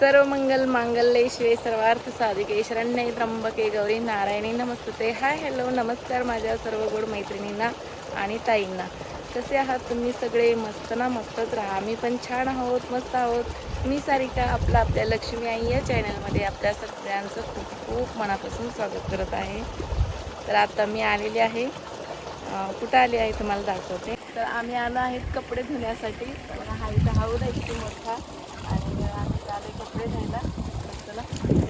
सर्व मंगल मांगल्य शिवे सर्वार्थ साधिके शरण्ये त्र्यंबके गौरी नारायणी नमस्ते हाय हॅलो नमस्कार माझ्या सर्व गोड मैत्रिणींना आणि ताईंना. कसे आहात तुम्ही सगळे? मस्त ना मस्तच राहा. आम्ही पण छान आहोत मस्त आहोत. मी सारिका आपला आपल्या लक्ष्मी आई या चॅनलमध्ये आपल्या सगळ्यांचं खूप खूप मनापासून स्वागत करत आहे. तर आता मी आलेली आहे. कुठं आली आहे तुम्हाला दाखवते. तर आम्ही आलो आहेत कपडे धुण्यासाठी. हा इथं हाऊद आहे किती मोठा. आले कपडे घ्यायला. चला.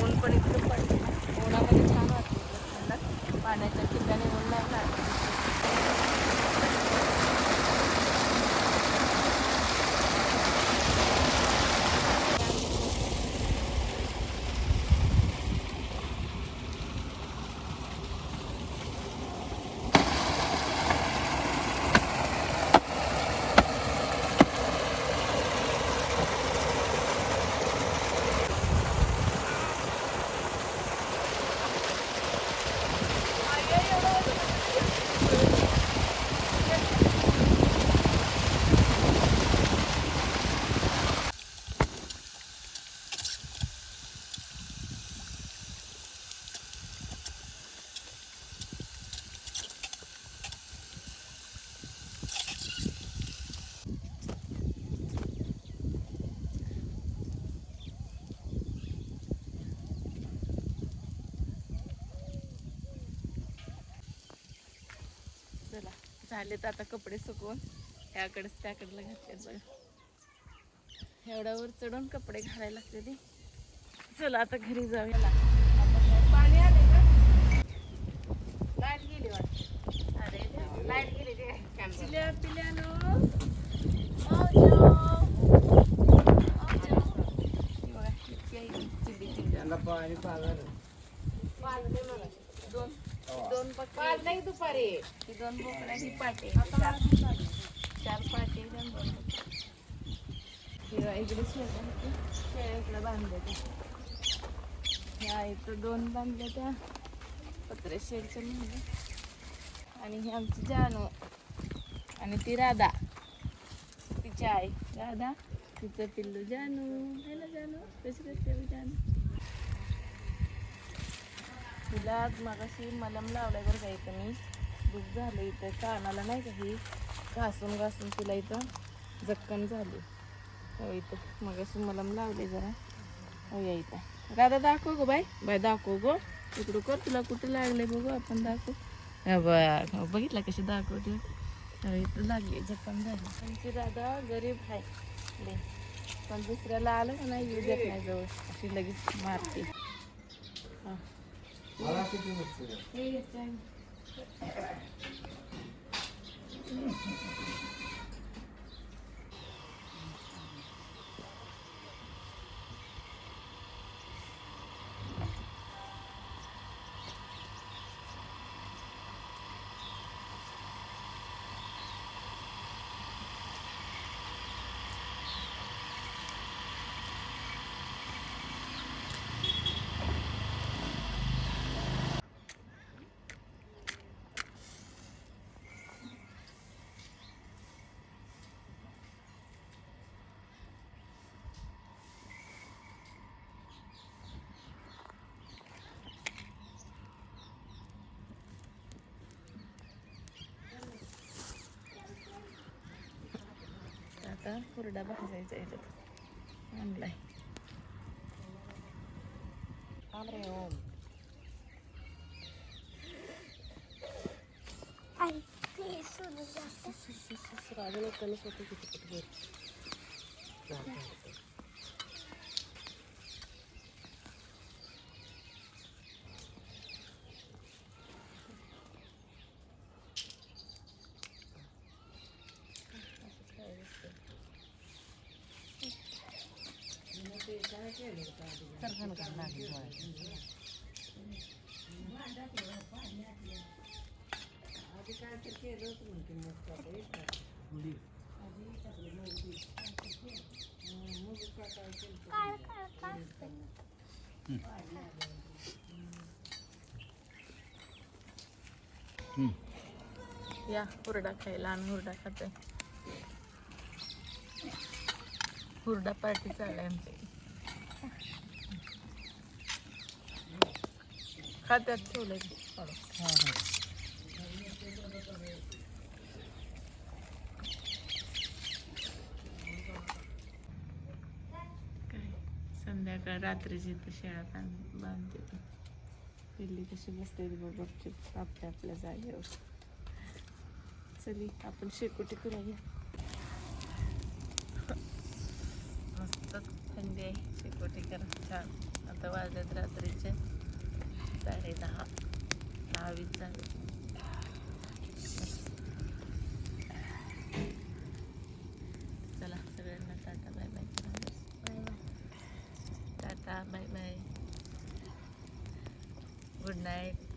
ऊन पण इतकं पडलं उन्हामध्ये छान वाटतं इकडं थंड पाण्याच्या ठिकाणी ऊन नाही लागत चला झालेत आता कपडे सुकवून याकडेच त्याकडलं घातले बघा. एवढ्यावर चढून कपडे घालायला लागते ते. चला आता घरी जाऊया. पाणी आले का? लाइट गेली वाटत. अरे लाइट गेली ते पिल्या पिल्यानो. चिडी चिडी दोन. दोन पक्के. नाही दुपारी. ही दोन बोकड्या ही पाटे. चार चार पाटे दोन दोन बोकडे. किंवा इकडे शेळ्या होते शेळ्या इकडे बांधल्या त्या ह्या इथं दोन बांधल्या त्या. पत्रे शेडच्या म्हणजे आणि ही आमची जानू. आणि ती राधा. तिची आई. राधा तिचं पिल्लू जानू. है ना जानू? कशी करते जानू? तिला मगाशी मलम लावलाय बरं का इथं मी. दुख झालं इथं कानाला नाही का ही? घासून घासून तिला इथं जखम झाली. हो इथं मगाशी मलम लावले जरा. हो या इथं. राधा दाखव गो बाय बाय दाखव गो. इकडं कर तुला कुठं लागले बघू आपण दाखव. बघ बघितला बघितलं कशी दाखवते. इथं लागली जखम झाली. आमची राधा गरीब आहे. पण दुसऱ्याला आलं का नाही येऊ देत नाही जवळ. अशी लगेच मारते. हां. हे घेते आता हुरडा भाजायचा याच्यात आणलाय या हुरडा खायला आम्ही हुरडा खातोय. हुरडा पार्टी चालू आहे आमची. खात्यात ठेवलंय हां हां काय? संध्याकाळ रात्रीची तर शेळा बांध बांधते. पिल्ली कशी बसते बघ आपल्या आपल्या जागेवर. चली आपण शेकोटी करूया. मस्त थंडी आहे. शेकोटी करा. छान. आता वाजलेत रात्रीचे. vesaire daha Arvid'den Salah severine tata bay bay Bay bay Tata bay bay Good night